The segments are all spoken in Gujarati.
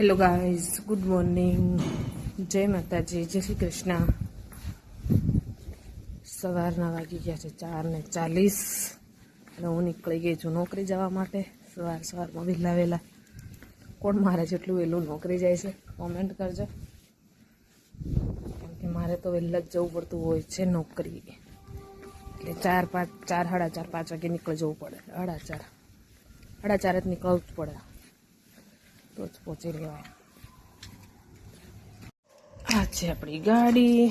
હેલો ગાઈઝ ગુડ મોર્નિંગ જય માતાજી જય શ્રી કૃષ્ણ સવારના વાગી ગયા છે ચાર ને ચાલીસ અને હું નીકળી ગઈ છું નોકરી જવા માટે. સવાર સવારમાં વહેલા વહેલા કોણ મારે જેટલું વહેલું નોકરી જાય છે? કોમેન્ટ કરજો. કેમ કે મારે તો વહેલા જ જવું પડતું હોય છે નોકરી. એટલે ચાર પાંચ, ચાર, સાડા ચાર, પાંચ વાગે નીકળી જવું પડે. સાડા ચાર. સાડા ચાર જ નીકળવું જ પડે. તો જ પહોંચી લેવાય આ છે આપણી ગાડી.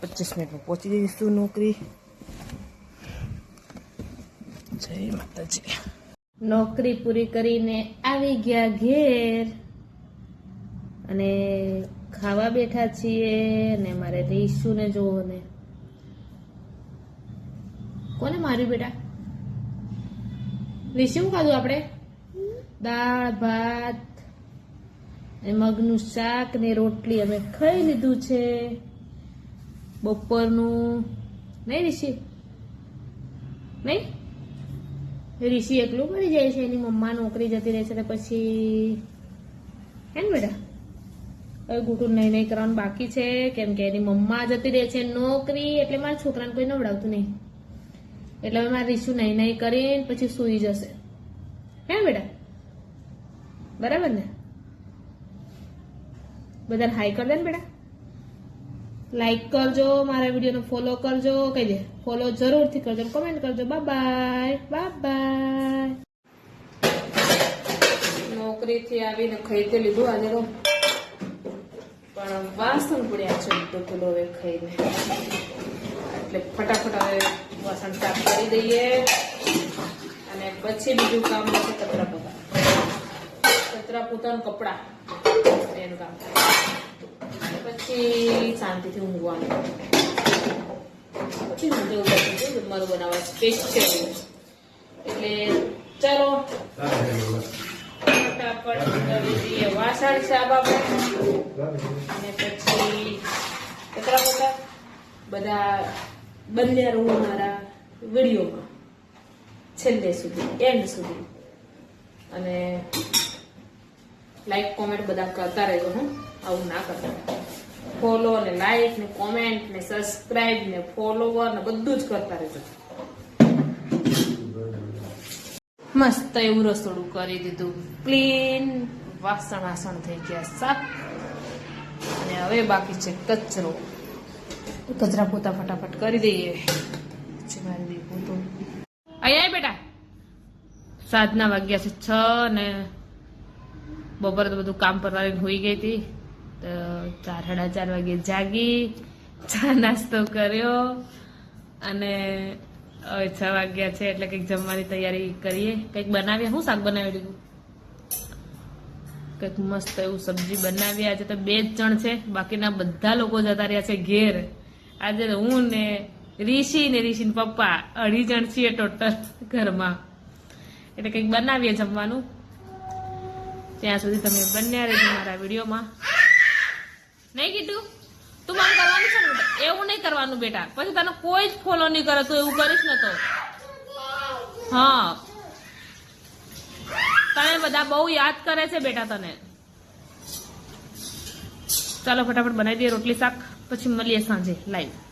પચીસ મિનિટમાં પહોંચી જઈશું નોકરી. જય માતાજી. નોકરી પૂરી કરીને આવી ગયા ઘેર. અને ખાવા બેઠા છીએ ને મારે ને જોવો ને. કોને માર્યું બેટા? રીશું ખાધું આપણે? દાળ, ભાત અને મગનું શાક ને રોટલી અમે ખાઈ લીધું છે. બપોરનું. નહીં ઋષિ? નહીં? ઋષિ એકલું મળી જાય છે, એની મમ્મા નોકરી જતી રહે છે ને પછી હે ને બેટા? હવે નહીં નહીં કરવાનું બાકી છે. કેમ કે એની મમ્મા જતી રહે છે નોકરી, એટલે મારા છોકરાને કોઈ નવડાવતું નહીં એટલે હવે મારે રીશું નહીં નહીં કરીને પછી સૂઈ જશે. હે બેટા? બરાબર ને? બધાને હાઈ કરી દે ને બેટા. લાઈક કરજો, મારા વિડીયોને ફોલો કરજો, કહી દે. ફોલો જરૂરથી કરજો કમેન્ટ કરજો. બાય બાય બાય બાય નોકરીથી આવીને તે લીધું આજે તો. વાસણ પડ્યા છે, તો પેલો હવે ખાઈને. એટલે ફટાફટ હવે વાસણ સાફ કરી દઈએ. અને પછી બીજું કામ છે કચરા પોતા. કચરા પોતાનું કપડા. એનું કામ. પછી શાંતિથી ઊંઘવાનું. પછી હું જેવું જમવાનું બનાવવા સ્પેશિયલ એટલે ચાલો. વાસણ સુધી, એન્ડ સુધી. અને લાઈક, કોમેન્ટ બધા કરતા રહેજો, હું. આવું ના કરતા. ફોલો ને લાઈક ને કોમેન્ટ ને સબસ્ક્રાઇબ ને ફોલોવર ને બધું જ કરતા રહેજો. મસ્ત એવું રસોડું કરી દીધું. ક્લીન વાસણ વાસણ થઈ ગયા સાફ. અને હવે બાકી છે કચરો. કચરા પોતા ફટાફટ કરી દઈએ. અહીંયા બેટા. સાતના વાગ્યા છે છ ને બપોરે તો બધું કામ પર હોઈ ગઈ હતી. તો ચાર, સાડા ચાર વાગે જાગી, ચા નાસ્તો કર્યો અને છ વાગ્યા છે એટલે કંઈક જમવાની તૈયારી કરીએ. કંઈક બનાવીએ. શું શાક બનાવી દીધું કંઈક મસ્ત એવું સબ્જી બનાવી. આજે તો બે જ જણ છે. બાકીના બધા લોકો જતા રહ્યા છે ઘેર. આજે હું ને ઋષિ ને ઋષિ પપ્પા અઢી જણ છીએ ટોટલ ઘરમાં. એટલે કંઈક બનાવીએ જમવાનું. ત્યાં સુધી તમે બન્યા રહેજો મારા વિડીયોમાં. નહીં કીધું? તું મારે કરવાનું છે ને એવું નહીં કરવાનું બેટા. પછી તને કોઈ જ ફોલો નહીં કરે, તું એવું કરીશ ને તો. હા. તને બધા બહુ યાદ કરે છે બેટા તને. ચાલો ફટાફટ બનાવી દઈએ રોટલી શાક, પછી મળીએ સાંજે. લાઈવ